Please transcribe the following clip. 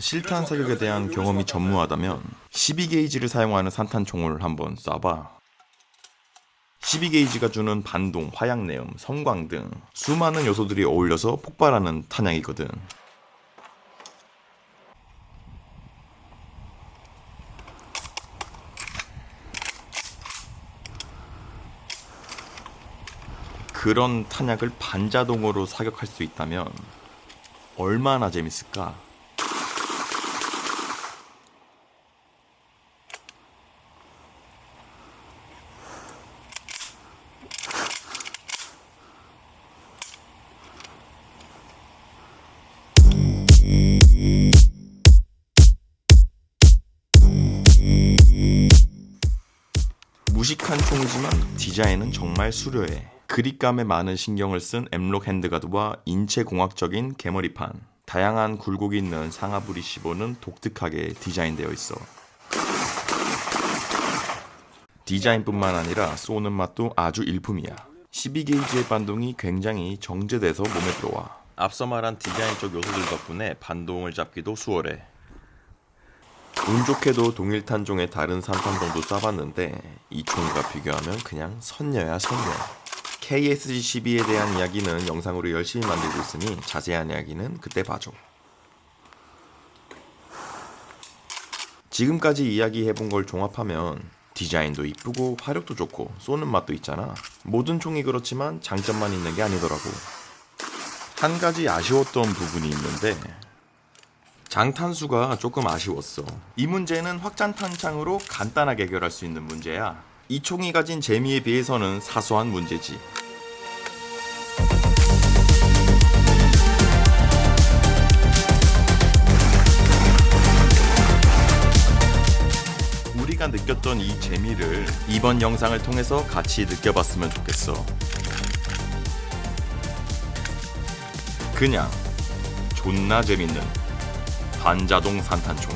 실탄 사격에 대한 경험이 전무하다면 12게이지를 사용하는 산탄총을 한번 쏴봐. 12게이지가 주는 반동, 화약내음, 성광 등 수많은 요소들이 어울려서 폭발하는 탄약이거든. 그런 탄약을 반자동으로 사격할 수 있다면 얼마나 재밌을까? 무식한 총이지만 디자인은 정말 수려해. 그립감에 많은 신경을 쓴 엠록 핸드가드와 인체 공학적인 개머리판, 다양한 굴곡이 있는 상하부 리시버는 독특하게 디자인되어 있어. 디자인뿐만 아니라 쏘는 맛도 아주 일품이야. 12게이지의 반동이 굉장히 정제돼서 몸에 들어와. 앞서 말한 디자인적 요소들 덕분에 반동을 잡기도 수월해. 운 좋게도 동일 탄종의 다른 산탄종도 쏴봤는데 이 총과 비교하면 그냥 선녀야 선녀. KSG-12에 대한 이야기는 영상으로 열심히 만들고 있으니 자세한 이야기는 그때 봐줘. 지금까지 이야기해본 걸 종합하면 디자인도 이쁘고 화력도 좋고 쏘는 맛도 있잖아. 모든 총이 그렇지만 장점만 있는 게 아니더라고. 한 가지 아쉬웠던 부분이 있는데 장탄수가 조금 아쉬웠어. 이 문제는 확장 탄창으로 간단하게 해결할 수 있는 문제야. 이 총이 가진 재미에 비해서는 사소한 문제지. 우리가 느꼈던 이 재미를 이번 영상을 통해서 같이 느껴봤으면 좋겠어. 그냥 존나 재밌는 반자동 산탄총